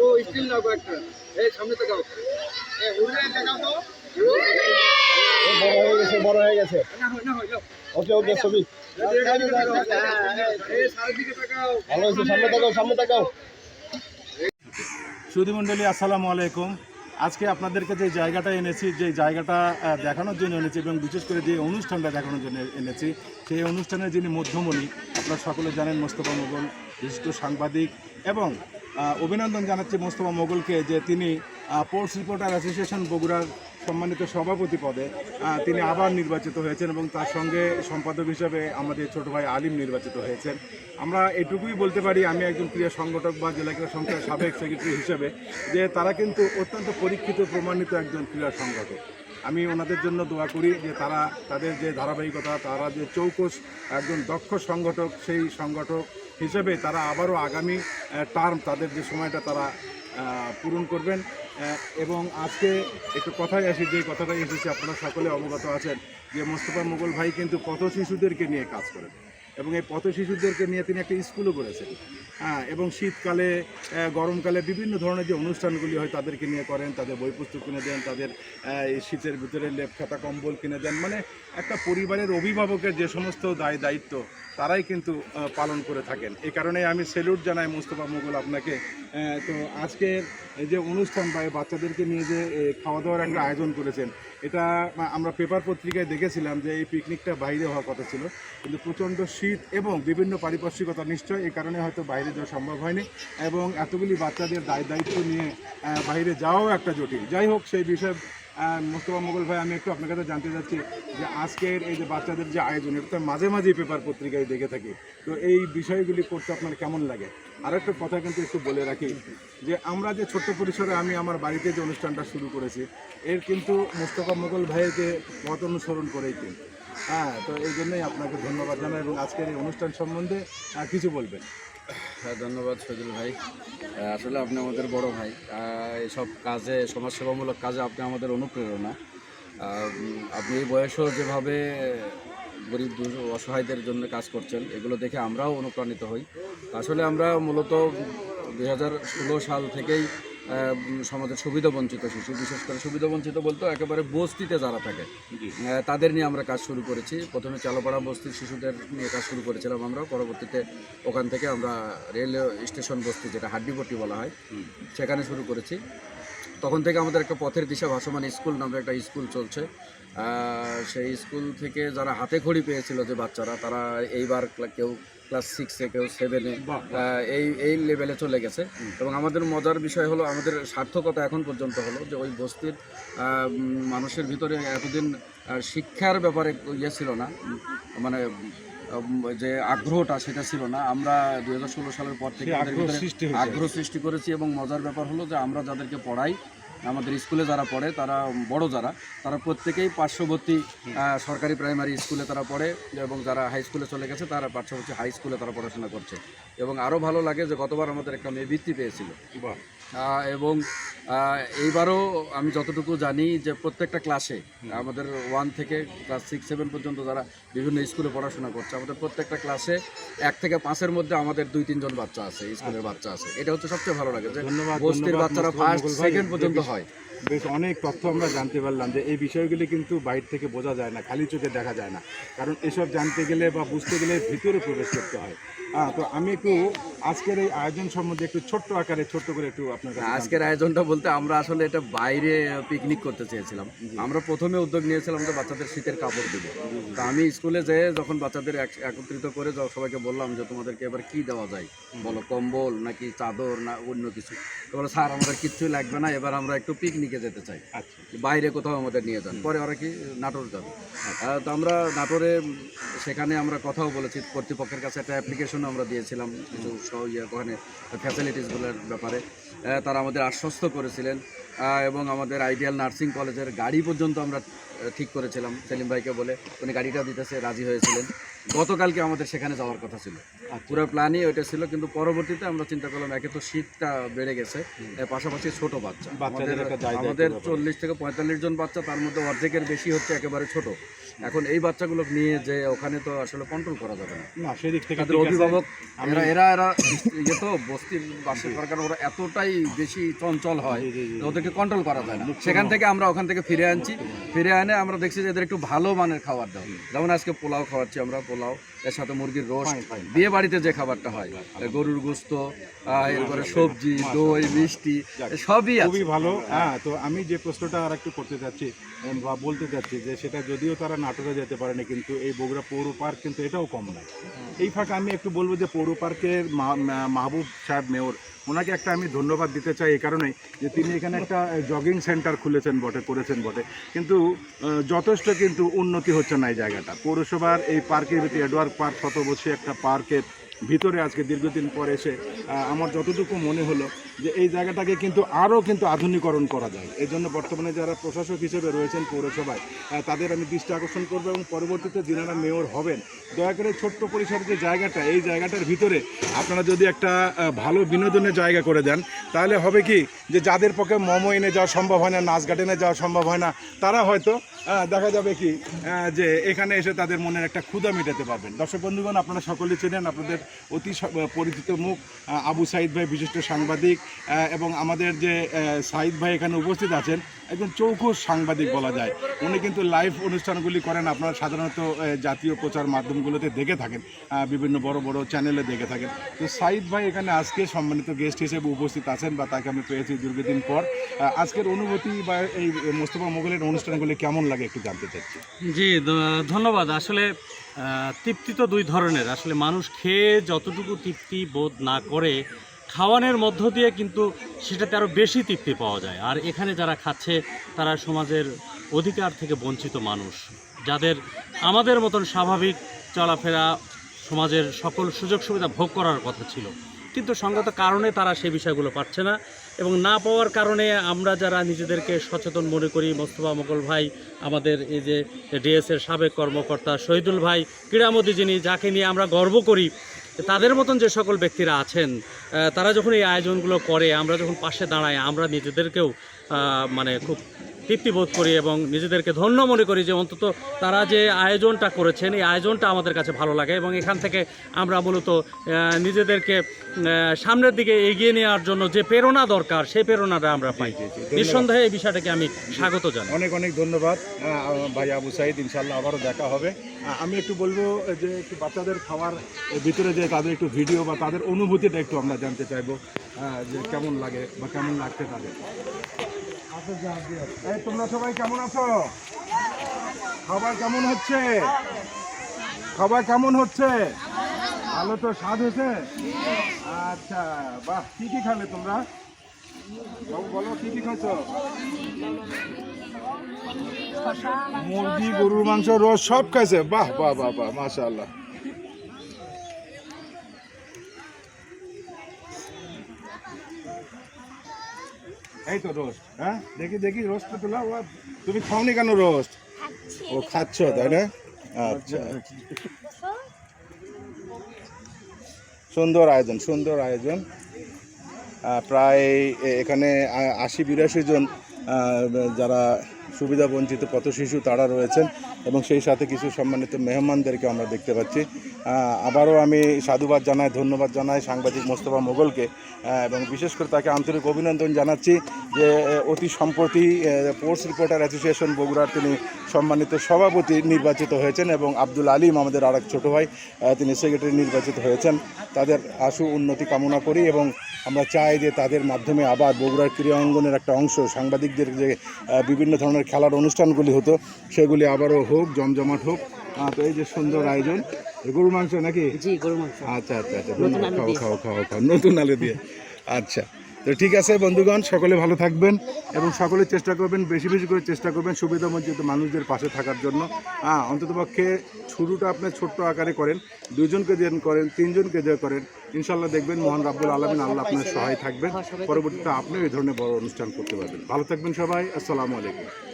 ও still কয়েকটা। এই সামনে তো বড় হয়ে গেছে বড় হয়ে গেছে। না হয় না হয় যাও ওকে ওকে ছবি। ভালো হয়েছে সামনে তাকাও সামনে তাকাও। সুধীমণ্ডলী আসসালামু আলাইকুম। আজকে আপনাদেরকে যে জায়গাটা এনেছি, যে জায়গাটা দেখানোর জন্য এনেছি এবং বিশেষ করে যে অনুষ্ঠানটা দেখানোর জন্য এনেছি, সেই অনুষ্ঠানে যিনি মধ্যমণি, আপনারা সকলে জানেন মোস্তফা মোগল, বিশিষ্ট সাংবাদিক এবং অভিনন্দন জানাচ্ছি মোস্তফা মোগলকে যে তিনি পোর্টস রিপোর্টার অ্যাসোসিয়েশন বগুড়ার সম্মানিত সভাপতি পদে তিনি আবার নির্বাচিত হয়েছেন এবং তার সঙ্গে সম্পাদক হিসেবে আমাদের ছোট ভাই আলিম নির্বাচিত হয়েছেন। আমরা এটুকুই বলতে পারি, আমি একজন ক্রীড়া সংগঠক বা জেলা ক্রীড়া সংস্থার সাবেক সেক্রেটারি হিসেবে, যে তারা কিন্তু অত্যন্ত পরীক্ষিত, প্রমাণিত একজন ক্রীড়া সংগঠক। আমি ওনাদের জন্য দোয়া করি যে তারা, তাদের যে ধারাবাহিকতা, তারা যে চৌকস একজন দক্ষ সংগঠক, সেই সংগঠক হিসেবে তারা আবারও আগামী টার্ম তাদের যে সময়টা তারা পূরণ করবেন। এবং আজকে একটু কথাই আসি যে কথাটাই এসেছে, আপনারা সকলে অবগত আছেন যে মোস্তফা মুঘল ভাই কিন্তু কত শিশুদেরকে নিয়ে কাজ করেন। এবং এই পথ শিশুদেরকে নিয়ে তিনি একটা স্কুলও করেছেন। হ্যাঁ এবং শীতকালে গরমকালে বিভিন্ন ধরনের যে অনুষ্ঠানগুলি হয় তাদেরকে নিয়ে করেন, তাদের বই পুস্তক কিনে দেন, তাদের এই শীতের ভিতরে লেপ খাতা, কম্বল কিনে দেন। মানে একটা পরিবারের অভিভাবকের যে সমস্ত দায় দায়িত্ব, তারাই কিন্তু পালন করে থাকেন। এই কারণে আমি সেলুট জানাই মোস্তফা মুঘল আপনাকে। তো আজকের যে অনুষ্ঠান বা বাচ্চাদেরকে নিয়ে যে খাওয়া দাওয়ার একটা আয়োজন করেছেন এটা আমরা পেপার পত্রিকায় দেখেছিলাম যে এই পিকনিকটা বাইরে হওয়ার কথা ছিল। কিন্তু প্রচণ্ড শীত এবং বিভিন্ন পারিপার্শ্বিকতা নিশ্চয় এই কারণে হয়তো বাইরে যাওয়া সম্ভব হয়নি এবং এতগুলি বাচ্চাদের দায় দায়িত্ব নিয়ে বাইরে যাওয়াও একটা জটিল। যাই হোক, সেই বিষয়ে মোস্তফা মোগল ভাই, আমি একটু আপনার কাছে জানতে চাচ্ছি যে আজকের এই যে বাচ্চাদের যে আয়োজন, এটা তো মাঝে মাঝেই পেপার পত্রিকায় দেখে থাকি। তো এই বিষয়গুলি করতে আপনার কেমন লাগে? আর একটা কথা কিন্তু একটু বলে রাখি যে আমরা যে ছোট্ট পরিসরে আমি আমার বাড়িতে যে অনুষ্ঠানটা শুরু করেছি, এর কিন্তু মোস্তফা মোগল ভাইকে পথ অনুসরণ করেই হ্যাঁ তো এই জন্যই আপনাকে ধন্যবাদ জানাই এবং আজকের এই অনুষ্ঠান সম্বন্ধে কিছু বলবেন। ধন্যবাদ সজল ভাই। আসলে আপনি আমাদের বড় ভাই। এসব কাজে, সমাজসেবামূলক কাজে আপনি আমাদের অনুপ্রেরণা। আপনি এই বয়সেও যেভাবে গরিব অসহায়দের জন্য কাজ করছেন, এগুলো দেখে আমরাও অনুপ্রাণিত হই। আসলে আমরা মূলত দু হাজার ষোলো সাল থেকেই সমাজের সুবিধা বঞ্চিত শিশু বিশেষ করে সুবিধা বঞ্চিত বলতে একেবারে বস্তিতে যারা থাকে তাদের নিয়ে আমরা কাজ শুরু করেছি। প্রথমে চালোপাড়া বস্তির শিশুদের নিয়ে কাজ শুরু করেছিলাম আমরা। পরবর্তীতে ওখান থেকে আমরা রেল স্টেশন বস্তি যেটা হাড্ডিপট্টি বলা হয় সেখানে শুরু করেছি। তখন থেকে আমাদের একটা পথের দিশা ভাসমান স্কুল নামে একটা স্কুল চলছে। সেই স্কুল থেকে যারা হাতে খড়ি পেয়েছিল যে বাচ্চারা তারা এইবার কেউ ক্লাস সিক্সে কেউ সেভেনে এই এই লেভেলে চলে গেছে। এবং আমাদের মজার বিষয় হলো আমাদের সার্থকতা এখন পর্যন্ত হলো যে ওই বস্তির মানুষের ভিতরে এতদিন শিক্ষার ব্যাপারে ইয়ে ছিল না। মানে যে আগ্রহটা সেটা ছিল না। আমরা দুই হাজার ষোলো সালের পর থেকে। আগ্রহ সৃষ্টি করেছি এবং মজার ব্যাপার হলো যে আমরা যাদেরকে পড়াই আমাদের স্কুলে যারা পড়ে, তারা বড় যারা, তারা প্রত্যেকেই পার্শ্ববর্তী সরকারি প্রাইমারি স্কুলে তারা পড়ে এবং যারা হাই স্কুলে চলে গেছে, তারা পার্শ্ববর্তী হাই স্কুলে তারা পড়াশোনা করছে। এবং আরও ভালো লাগে যে গতবার আমাদের একটা মেয়ে বৃত্তি পেয়েছিল। এবং এইবারও আমি যতটুকু জানি যে প্রত্যেকটা ক্লাসে আমাদের ওয়ান থেকে ক্লাস সিক্স সেভেন পর্যন্ত যারা বিভিন্ন স্কুলে পড়াশোনা করছে আমাদের প্রত্যেকটা ক্লাসে এক থেকে পাঁচের মধ্যে আমাদের দুই তিনজন বাচ্চা আছে স্কুলের বাচ্চা আছে। এটা হচ্ছে সবচেয়ে ভালো লাগে যে বস্তির বাচ্চারা ফার্স্ট সেকেন্ড পর্যন্ত হয়। বেশ অনেক তথ্য আমরা জানতে পারলাম যে এই বিষয়গুলি কিন্তু বাইরে থেকে বোঝা যায় না খালি চোখে দেখা যায় না। কারণ এসব জানতে গেলে বা বুঝতে গেলে ভিতরে প্রবেশ করতে হয়। হ্যাঁ তো আমি একটু আজকের এই আয়োজন সম্বন্ধে একটু ছোট্ট আকারে ছোট্ট করে একটু আপনার আজকের আয়োজনটা বলতে আমরা আসলে এটা বাইরে পিকনিক করতে চেয়েছিলাম। আমরা প্রথমে উদ্যোগ নিয়েছিলাম যে বাচ্চাদের শীতের কাপড় দেবো। তা আমি স্কুলে যেয়ে যখন বাচ্চাদের এক- একত্রিত করে সবাইকে বললাম যে তোমাদেরকে এবার কি দেওয়া যায়? বলো কম্বল নাকি চাদর না অন্য কিছু? বলো স্যার আমাদের কিচ্ছুই লাগবে না এবার আমরা একটু পিকনিকে যেতে চাই। আচ্ছা। বাইরে কোথাও আমাদের নিয়ে যান। পরে ওরা কি নাটোর যাবে। তো আমরা নাটোরে সেখানে আমরা কথাও বলেছি কর্তৃপক্ষের কাছে একটা অ্যাপ্লিকেশনও আমরা দিয়েছিলাম কিছু ওখানে ফ্যাসিলিটিসগুলোর ব্যাপারে। তারা আমাদের আশ্বস্ত করেছিলেন। এবং আমাদের আইডিয়াল নার্সিং কলেজের গাড়ি পর্যন্ত আমরা ঠিক করেছিলাম সেলিম ভাইকে বলে। উনি গাড়িটা দিতেছে রাজি হয়েছিলেন। গতকালকে আমাদের সেখানে যাওয়ার কথা ছিল। পুরো প্ল্যানই ওইটা ছিল কিন্তু পরবর্তীতে আমরা চিন্তা করলাম একে তো শীতটা বেড়ে গেছে। পাশাপাশি ছোট বাচ্চা। আমাদের আমাদের চল্লিশ থেকে পঁয়তাল্লিশ জন বাচ্চা তার মধ্যে অর্ধেকের বেশি হচ্ছে একেবারে ছোট। এখন এই বাচ্চাগুলো নিয়ে যে ওখানে তো আসলে কন্ট্রোল করা যাবে না। সেদিক থেকে তাদের অভিভাবক এরা এরা এরা ইয়ে তো বস্তির বাসের কারণে ওরা এতটাই বেশি চঞ্চল হয় ওদেরকে কন্ট্রোল করা যায় না। সেখান থেকে আমরা ওখান থেকে ফিরে আনছি। ফিরে আনে আমরা দেখছি যে এদের একটু ভালো মানের খাবার দাও। যেমন আজকে পোলাও খাওয়াচ্ছি আমরা পোলাও এর সাথে মুরগির রোস্ট. বিয়ে বাড়িতে যে খাবারটা হয় গরুর গোস্ত এরপরে সবজি দই মিষ্টি সবই খুবই ভালো। হ্যাঁ তো আমি যে প্রশ্নটা আর একটু করতে চাচ্ছি বা বলতে চাচ্ছি যে সেটা যদিও তারা নাটোরে যেতে পারেনি কিন্তু এই বগুড়া পৌর পার্ক কিন্তু এটাও কম নয়। এই ফাঁকে আমি একটু বলব যে পৌর পার্কের মাহবুব সাহেব মেয়র ওনাকে একটা আমি ধন্যবাদ দিতে চাই এই কারণেই যে তিনি এখানে একটা জগিং সেন্টার খুলেছেন বটে করেছেন বটে। কিন্তু যথেষ্ট কিন্তু উন্নতি হচ্ছে না এই জায়গাটা। পৌরসভার এই পার্কের ভিতরে এডওয়ার্ড পার্ক শতবর্ষী একটা পার্কের ভিতরে আজকে দীর্ঘদিন পর এসে আমার যতটুকু মনে হলো যে এই জায়গাটাকে কিন্তু আরও কিন্তু আধুনিকরণ করা যায়। এই জন্য বর্তমানে যারা প্রশাসক হিসেবে রয়েছেন পৌরসভায় তাদের আমি দৃষ্টি আকর্ষণ করব এবং পরবর্তীতে যিনারা মেয়র হবেন, দয়া করে ছোট্ট পরিসরের যে জায়গাটা, এই জায়গাটার ভিতরে আপনারা যদি একটা ভালো বিনোদনের জায়গা করে দেন, তাহলে হবে কি যে যাদের পক্ষে মোমো এনে যাওয়া সম্ভব হয় না, নাচ গার্ডেনে যাওয়া সম্ভব হয় না, তারা হয়তো দেখা যাবে কি যে এখানে এসে তাদের মনের একটা ক্ষুদা মেটাতে পারবেন। দর্শক বন্ধুগণ, আপনারা সকলে চেনেন, আপনাদের অতি পরিচিত মুখ আবু সাইদ ভাই, বিশিষ্ট সাংবাদিক এবং আমাদের যে সাইদ ভাই এখানে উপস্থিত আছেন একজন চৌখুস সাংবাদিক বলা যায়। উনি কিন্তু লাইভ অনুষ্ঠানগুলি করেন। আপনারা সাধারণত জাতীয় প্রচার মাধ্যমগুলোতে দেখে থাকেন বিভিন্ন বড় বড় চ্যানেলে দেখে থাকেন। তো সাইদ ভাই এখানে আজকে সম্মানিত গেস্ট হিসেবে উপস্থিত আছেন বা তাকে আমি পেয়েছি দীর্ঘদিন পর। আজকের অনুভূতি বা এই মোস্তফা মোগলের অনুষ্ঠানগুলি কেমন লাগে একটু জানতে চাচ্ছি। জি ধন্যবাদ। আসলে তৃপ্তি তো দুই ধরনের। আসলে মানুষ খেয়ে যতটুকু তৃপ্তি বোধ না করে খাওয়ানোর মধ্য দিয়ে কিন্তু সেটাতে আরও বেশি তৃপ্তি পাওয়া যায়। আর এখানে যারা খাচ্ছে, তারা সমাজের অধিকার থেকে বঞ্চিত মানুষ। যাদের আমাদের মতন স্বাভাবিক চলাফেরা সমাজের সকল সুযোগ সুবিধা ভোগ করার কথা ছিল। কিন্তু সঙ্গত কারণে তারা সেই বিষয়গুলো পাচ্ছে না এবং না পাওয়ার কারণে আমরা যারা নিজেদেরকে সচেতন মনে করি, মোস্তফা মোগল ভাই, আমাদের এই যে ডিএসের সাবেক কর্মকর্তা শহীদুল ভাই, ক্রীড়ামোদী যিনি, যাকে নিয়ে আমরা গর্ব করি তাদের মতন যে সকল ব্যক্তিরা আছেন তারা যখন এই আয়োজনগুলো করে, আমরা যখন পাশে দাঁড়াই, আমরা নিজেদেরকেও মানে খুব তৃপ্তি বোধ করি এবং নিজেদেরকে ধন্য মনে করি যে অন্তত তারা যে আয়োজনটা করেছেন এই আয়োজনটা আমাদের কাছে ভালো লাগে এবং এখান থেকে আমরা মূলত নিজেদেরকে সামনের দিকে এগিয়ে নেওয়ার জন্য যে প্রেরণা দরকার সেই প্রেরণাটা আমরা পাই। নিঃসন্দেহে এই বিষয়টাকে আমি স্বাগত জানাই। অনেক অনেক ধন্যবাদ ভাই আবু সাইদ ইনশাল্লাহ আবারও দেখা হবে। আমি একটু বলব যে একটু বাচ্চাদের খাওয়ার ভিতরে যে তাদের একটু ভিডিও বা তাদের অনুভূতিটা একটু আমরা জানতে চাইব যে কেমন লাগে বা কেমন লাগছে তাদের। এই, তোমরা সবাই কেমন আছো? খাবার কেমন হচ্ছে? খাবার কেমন হচ্ছে? ভালো তো স্বাদ হয়েছে? আচ্ছা বাহ, কি কি খাবে তোমরা? বলো, কি কি খাচ্ছ মুরগি, গরুর মাংস রোজ সব খাইছে। বাহ বাহ বাহ বাহ, মাশাআল্লাহ। এই তো রোস্ট হ্যাঁ? দেখি দেখি রোস্টটা তোলা ও, তুমি খাওনি কেন রোস্ট? ও খাচ্ছ তাই না? আচ্ছা। সুন্দর আয়োজন সুন্দর আয়োজন। প্রায় এখানে আশি বিরাশি জন যারা সুবিধা বঞ্চিত পথ শিশু তারা রয়েছেন এবং সেই সাথে কিছু সম্মানিত মেহমানদেরকে আমরা দেখতে পাচ্ছি। আবারও আমি সাধুবাদ জানাই, ধন্যবাদ জানাই সাংবাদিক মোস্তফা মোগলকে এবং বিশেষ করে তাকে আন্তরিক অভিনন্দন জানাচ্ছি যে অতি সম্প্রতি পোর্টস রিপোর্টার অ্যাসোসিয়েশন বগুড়ার তিনি সম্মানিত সভাপতি নির্বাচিত হয়েছেন এবং আব্দুল আলিম আমাদের আরেক ছোটো ভাই তিনি সেক্রেটারি নির্বাচিত হয়েছেন। তাদের আশু উন্নতি কামনা করি এবং আমরা চাই যে তাদের মাধ্যমে আবার বগুড়ার ক্রীড়া অঙ্গনের একটা অংশ সাংবাদিকদের যে বিভিন্ন ধরনের খেলার অনুষ্ঠানগুলি হতো সেগুলি আবারও হোক জমজমাট হোক তো এই যে সুন্দর আয়োজন এ গরুর মাংস নাকি? গরু আচ্ছা আচ্ছা আচ্ছা খাও খাও খাও খাও নতুন আলু দিয়ে। আচ্ছা তো ঠিক আছে বন্ধুগণ সকলে ভালো থাকবেন এবং সকলে চেষ্টা করবেন বেশি বেশি করে চেষ্টা করবেন সুবিধা বঞ্চিত মানুষদের পাশে থাকার জন্য। হ্যাঁ অন্ততপক্ষে শুরুটা আপনার ছোট্ট আকারে করেন দুজনকে দেন করেন তিনজনকে দিয়ে করেন ইনশাল্লাহ দেখবেন মোহন রাব্বুল আলমিন আল্লাহ আপনার সহায় থাকবেন। পরবর্তীতে আপনিও এই ধরনের বড় অনুষ্ঠান করতে পারবেন। ভালো থাকবেন সবাই আসসালামু আলাইকুম।